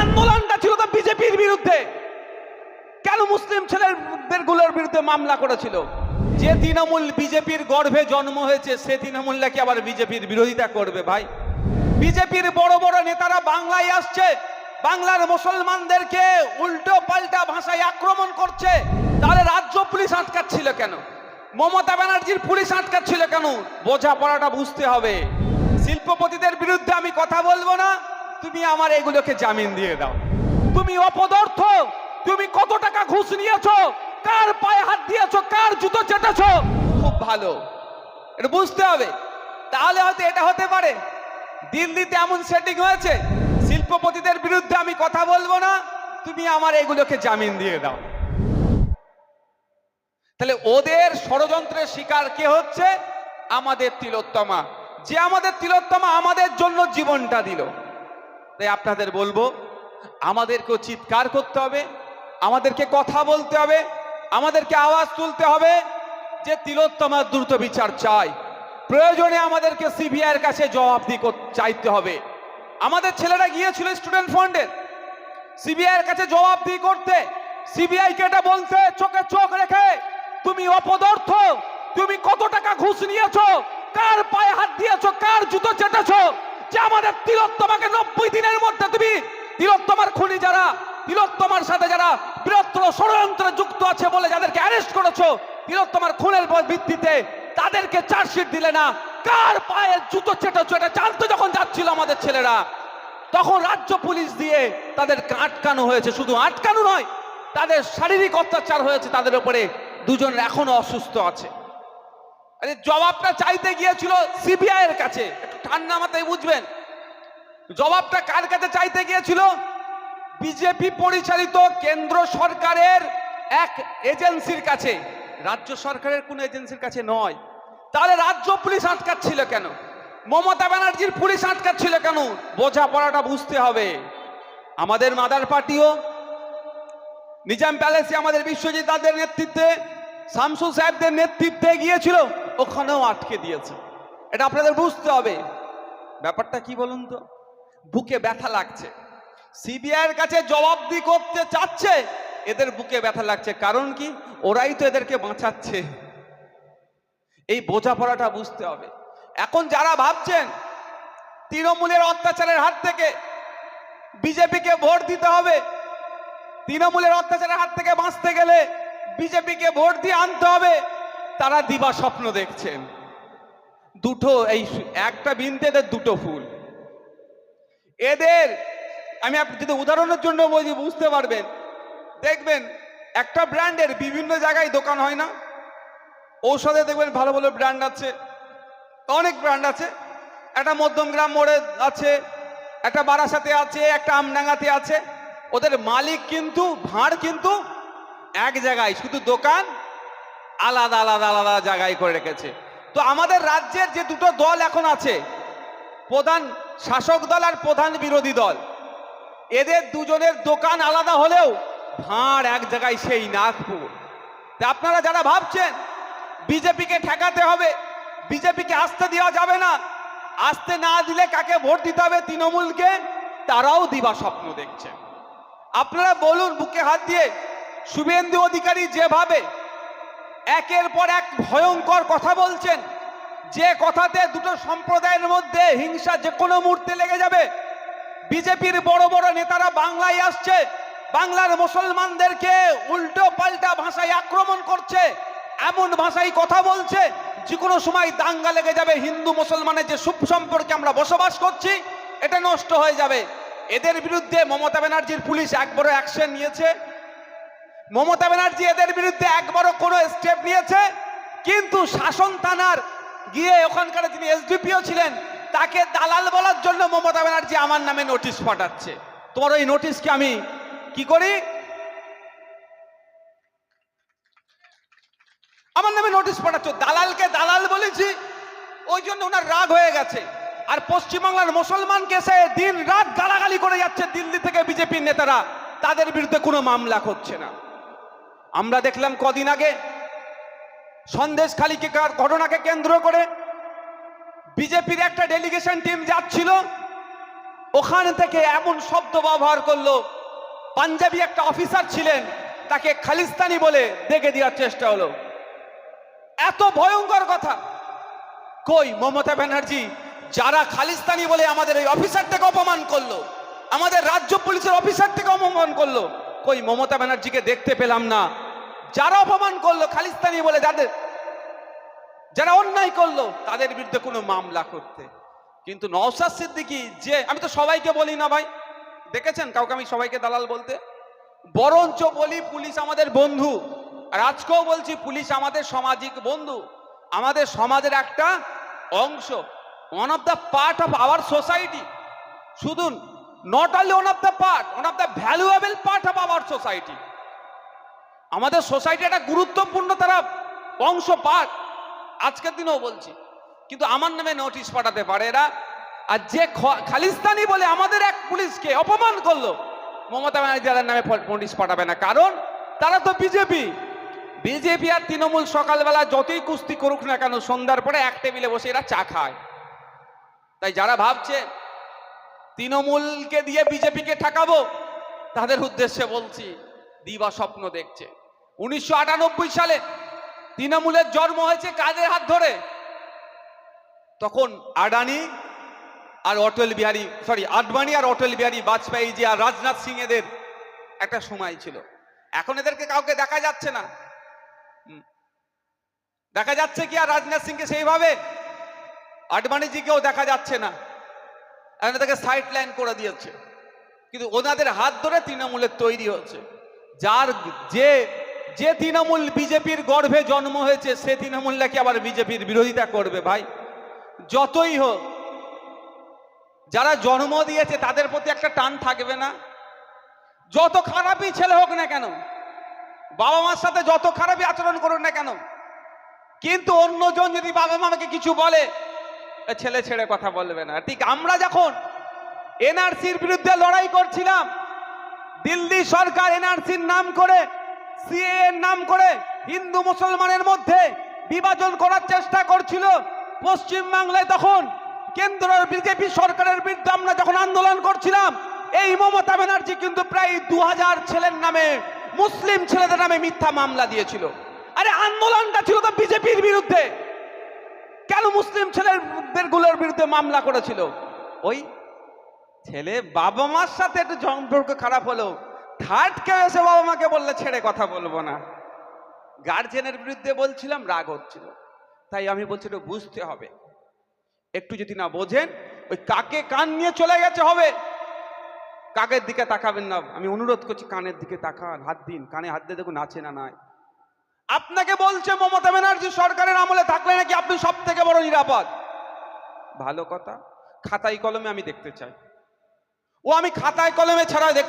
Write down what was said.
আন্দোলনটা ছিল তো বিজেপির বিরুদ্ধে। কেন মুসলিম ছেলেদেরগুলোর বিরুদ্ধে মামলা করেছিল? যে তৃণমূল বিজেপির গর্ভে জন্ম হয়েছে, সে তৃণমূল নাকি আবার বিজেপির বিরোধিতা করবে ভাই? বিজেপির বড় বড় নেতারা বাংলায় আসছে। বাংলার মুসলমানদেরকে উল্টো পাল্টা ভাষায় আক্রমণ করছে। তাহলে রাজ্য পুলিশ আটকাচ্ছিল কেন? মমতা ব্যানার্জির পুলিশ আটকাচ্ছিল কেন? বোঝাপড়াটা বুঝতে হবে। শিল্পপতিদের বিরুদ্ধে আমি কথা বলব না। তুমি আমার এগুলোকে জামিন দিয়ে দাও। তুমি অপদার্থ, তুমি কত টাকা ঘুষ নিয়েছো, কার পায়ে হাত দিয়েছ, কার জুতো চেটেছো? খুব ভালো। এটা বুঝতে হবে। তাহলে হয়তো এটা হতে পারে। দিল্লিতে এমন সেটিং হয়েছে, শিল্পপতিদের বিরুদ্ধে আমি কথা বলব না, তুমি আমার এগুলোকে জামিন দিয়ে দাও। তাহলে ওদের ষড়যন্ত্রের শিকার কে হচ্ছে? আমাদের তিলোত্তমা। যে আমাদের তিলোত্তমা আমাদের জন্য জীবনটা দিল। তাই আপনাদের বলব, আমাদেরকেও চিৎকার করতে হবে, আমাদেরকে কথা বলতে হবে, আমাদেরকে আওয়াজ তুলতে হবে যে তিলোত্তমার দ্রুত বিচার চাই প্রয়োজনে আমাদেরকে সিবিআইয়ের কাছে জবাবদি চাইতে হবে। আমাদের ছেলেরা গিয়েছিল স্টুডেন্ট ফান্ডের সিবিআইয়ের কাছে জবাবদি করতে। সিবিআই কে এটা বলতে চোখে চোখ রেখে, তুমি অপদার্থ, তুমি কত টাকা ঘুষ নিয়েছো, কার পায়ে হাত দিয়েছ, কার জুতো চেটেছো? যে আমাদের তিলোত্তমাকে নব্বই দিনের মধ্যে তুমি তিলোত্তমার খুনি যারা, তিলোত্তমার সাথে যারা বৃহত্তর ষড়যন্ত্রে যুক্ত আছে বলে যাদেরকে অ্যারেস্ট করেছ, তিলোত্তমার খুনের ভিত্তিতে তাদেরকে চার্জশিট দিলে না। কার পায়ে জুতো চেটেছো? এটা জানতে যখন যাচ্ছিল আমাদের ছেলেরা। তখন রাজ্য পুলিশ দিয়ে তাদেরকে আটকানো হয়েছে। শুধু আটকানো নয়, তাদের শারীরিক অত্যাচার হয়েছে তাদের উপরে। দুজন এখনও অসুস্থ আছে। আরে জবাবটা চাইতে গিয়েছিল সিবিআই এর কাছে। ঠান্ডা মাথায় বুঝবেন। জবাবটা কার কাছে চাইতে গিয়েছিল? বিজেপি পরিচালিত কেন্দ্র সরকারের এক এজেন্সির কাছে। রাজ্য সরকারের কোন এজেন্সির কাছে নয়। তাহলে রাজ্য পুলিশ আটকাচ্ছিল কেন? মমতা ব্যানার্জির পুলিশ আটকাচ্ছিল কেন? বোঝাপড়াটা বুঝতে হবে। আমাদের মাদার পার্টিও, নিজাম প্যালেসে আমাদের বিশ্বজিৎ দাদের নেতৃত্বে শামসু সাহেবদের নেতৃত্বে গিয়েছিল, ওখানেও আটকে দিয়েছে। এটা আপনাদের বুঝতে হবে। ব্যাপারটা কি বলুন তো? বুকে ব্যথা লাগছে। সিবিআইয়ের কাছে জবাবদি করতে চাচ্ছে, এদের বুকে ব্যথা লাগছে। কারণ কি? ওরাই তো এদেরকে বাঁচাচ্ছে। এই বোঝাপড়াটা বুঝতে হবে। এখন যারা ভাবছেন, তৃণমূলের অত্যাচারের হাত থেকে বিজেপিকে ভোট দিতে হবে, তৃণমূলের অত্যাচারের হাত থেকে বাঁচতে গেলে বিজেপিকে ভোট দিয়ে আনতে হবে, তারা দিবা স্বপ্ন দেখছেন। দুটো, এই একটা বিনতে এদের দুটো ফুল। এদের, আমি যদি উদাহরণের জন্য বলছি বুঝতে পারবেন। দেখবেন, একটা ব্র্যান্ডের বিভিন্ন জায়গায় দোকান হয় না। ঔষধে দেখবেন ভালো ভালো ব্র্যান্ড আছে। অনেক ব্র্যান্ড আছে। একটা মধ্যমগ্রাম মোড়ে আছে, একটা বারাসাতে আছে, একটা আমডাঙ্গাতে আছে। ওদের মালিক কিন্তু, ভাঁড় কিন্তু এক জায়গায়, শুধু দোকান আলাদা আলাদা আলাদা জায়গায় করে রেখেছে। তো আমাদের রাজ্যের যে দুটো দল এখন আছে, প্রধান শাসক দল আর প্রধান বিরোধী দল, এদের দুজনের দোকান আলাদা হলেও ভাঁড় এক জায়গায় সেই নাগপুর। তা আপনারা যারা ভাবছেন, বিজেপিকে ঠেকাতে হবে, বিজেপিকে আসতে দেওয়া যাবে না, আসতে না দিলে কাকে ভোট দিতে হবে তৃণমূলকে, তারাও দিবা স্বপ্ন দেখছে। আপনারা বলুন, বুকে হাত দিয়ে শুভেন্দু অধিকারী যেভাবে একের পর এক ভয়ঙ্কর কথা বলছেন। যে কথাতে দুটো সম্প্রদায়ের মধ্যে হিংসা যে কোনো মুহূর্তে লেগে যাবে। বিজেপির বড় বড় নেতারা বাংলায় আসছে। বাংলার মুসলমানদেরকে উল্টো পাল্টা ভাষায় আক্রমণ করছে। এমন ভাষায় কথা বলছে যে কোনো সময় দাঙ্গা লেগে যাবে। হিন্দু মুসলমানের যে সুখ সম্পর্কে আমরা বসবাস করছি, এটা নষ্ট হয়ে যাবে। এদের বিরুদ্ধে মমতা ব্যানার্জির পুলিশ একবারও অ্যাকশন নিয়েছে। মমতা ব্যানার্জি এদের বিরুদ্ধে একবারও কোনো স্টেপ নিয়েছে, কিন্তু শাসন থানার গিয়ে ওখানকার যিনি এসডিপিও ছিলেন, তাকে দালাল বলার জন্য মমতা ব্যানার্জি আমার নামে নোটিশ পাঠাচ্ছে। তোমার ওই নোটিশকে আমি কি করি? আমার নামে নোটিশ পাঠাচ্ছ। দালালকে দালাল বলেছি, ওই জন্য ওনার রাগ হয়ে গেছে। আর পশ্চিমবাংলার মুসলমানকে সে দিন রাত গালাগালি করে যাচ্ছে দিল্লি থেকে বিজেপির নেতারা। তাদের বিরুদ্ধে কোনো মামলা করছে না। আমরা দেখলাম কদিন আগে সন্দেশ খালিকে ঘটনাকে কেন্দ্র করে বিজেপির একটা ডেলিগেশন টিম যাচ্ছিল। ওখান থেকে এমন শব্দ ব্যবহার করল। পাঞ্জাবি একটা অফিসার ছিলেন, তাকে খালিস্তানি বলে দেখে দেওয়ার চেষ্টা হলো। এত ভয়ঙ্কর কথা। কই মমতা ব্যানার্জি, যারা খালিস্তানি বলে আমাদের এই অফিসারটাকে অপমান করল, আমাদের রাজ্য পুলিশের অফিসারটাকে অপমান করল, কই মমতা ব্যানার্জিকে দেখতে পেলাম না। যারা অপমান করল খালিস্তানি বলে যাদের, যারা অন্যায় করল, তাদের বিরুদ্ধে কোনো মামলা করতে। কিন্তু নওশাদ সিদ্দিকী যে, আমি তো সবাইকে বলি না ভাই, দেখেছেন? কাউকে আমি সবাইকে দালাল বলতে? বরঞ্চ বলি পুলিশ আমাদের বন্ধু, আর আজকেও বলছি পুলিশ আমাদের সামাজিক বন্ধু, আমাদের সমাজের একটা অংশ one of the part of our society শুধু not only one of the part one of the valuable part of our society আমাদের সোসাইটি একটা গুরুত্বপূর্ণ তারা অংশ পার্ট আজকের দিনেও বলছি। কিন্তু আমার নামে নোটিশ পাঠাতে পারে এরা। আর যে খালিস্তানি বলে আমাদের এক পুলিশকে অপমান করল, মমতা ব্যানার্জি তাদের নামে নোটিশ পাঠাবে না। কারণ তারা তো বিজেপি বিজেপি আর তৃণমূল সকালবেলা যতই কুস্তি করুক না কেন, সন্ধ্যার পরে এক টেবিলে বসে এরা চা খায়। তাই যারা ভাবছে তৃণমূলকে দিয়ে বিজেপিকে ঠেকাবো, তাদের উদ্দেশ্যে বলছি, দিবা স্বপ্ন দেখছে। উনিশশো আটানব্বই সালে তৃণমূলের জন্ম হয়েছে কাদের হাত ধরে? তখন আডানি আর অটল বিহারী সরি আডবাণী আর অটল বিহারী বাজপেয়ী জি আর রাজনাথ সিং এদের একটা সময় ছিল। এখন এদেরকে কাউকে দেখা যাচ্ছে না। দেখা যাচ্ছে কি আর রাজনাথ সিংকে সেইভাবে? আডবাণীজিকেও দেখা যাচ্ছে না। এখন এদেরকে সাইড লাইন করে দিয়েছে। কিন্তু ওনাদের হাত ধরে তৃণমূলের তৈরি হচ্ছে। যার যে যে তৃণমূল বিজেপির গর্ভে জন্ম হয়েছে, সে তৃণমূল নাকি আবার বিজেপির বিরোধিতা করবে ভাই। যতই হোক, যারা জন্ম দিয়েছে, তাদের প্রতি একটা টান থাকবে না। যত খারাপই ছেলে হোক না কেন, বাবা মার সাথে যত খারাপই আচরণ করুন না কেন, কিন্তু অন্যজন যদি বাবা মাকে কিছু বলে ছেলে ছেড়ে কথা বলবে না। ঠিক আমরা যখন এনআরসির বিরুদ্ধে লড়াই করছিলাম, দিল্লি সরকার এনআরসির নাম করে সিএ এর নাম করে হিন্দু মুসলমানের মধ্যে বিভাজন করার চেষ্টা করছিল। পশ্চিম বাংলায় তখন কেন্দ্রের বিজেপি সরকারের বিরুদ্ধে আমরা যখন আন্দোলন করছিলাম, এই মমতা ব্যানার্জি কিন্তু প্রায় দু হাজার ছেলের নামে, মুসলিম ছেলেদের নামে মিথ্যা মামলা দিয়েছিল। আরে আন্দোলনটা ছিল তো বিজেপির বিরুদ্ধে। কেন মুসলিম ছেলেদেরগুলোর বিরুদ্ধে মামলা করেছিল? ওই ছেলে বাবা মার সাথে একটু সম্পর্ক খারাপ হলো। থার্ড কেউ এসে বাবা মাকে বললে ছেড়ে কথা বলব না। গার্জেনের বিরুদ্ধে বলছিলাম, রাগ হচ্ছিল। তাই আমি বলছি একটু বুঝতে হবে। একটু যদি না বোঝেন, ওই কাকে কান নিয়ে চলে গেছে হবে? কাকের দিকে তাকাবেন না। আমি অনুরোধ করছি, কানের দিকে তাকান, হাত দিন। কানে হাত দিয়ে দেখুন, আছে না নাই। আপনাকে বলছে, মমতা ব্যানার্জি সরকারের আমলে থাকলে নাকি আপনি সব থেকে বড় নিরাপদ? ভালো কথা। খাতায় কলমে আমি দেখতে চাই। ও আমি খাতায় কলমে ছাড়া দেখতে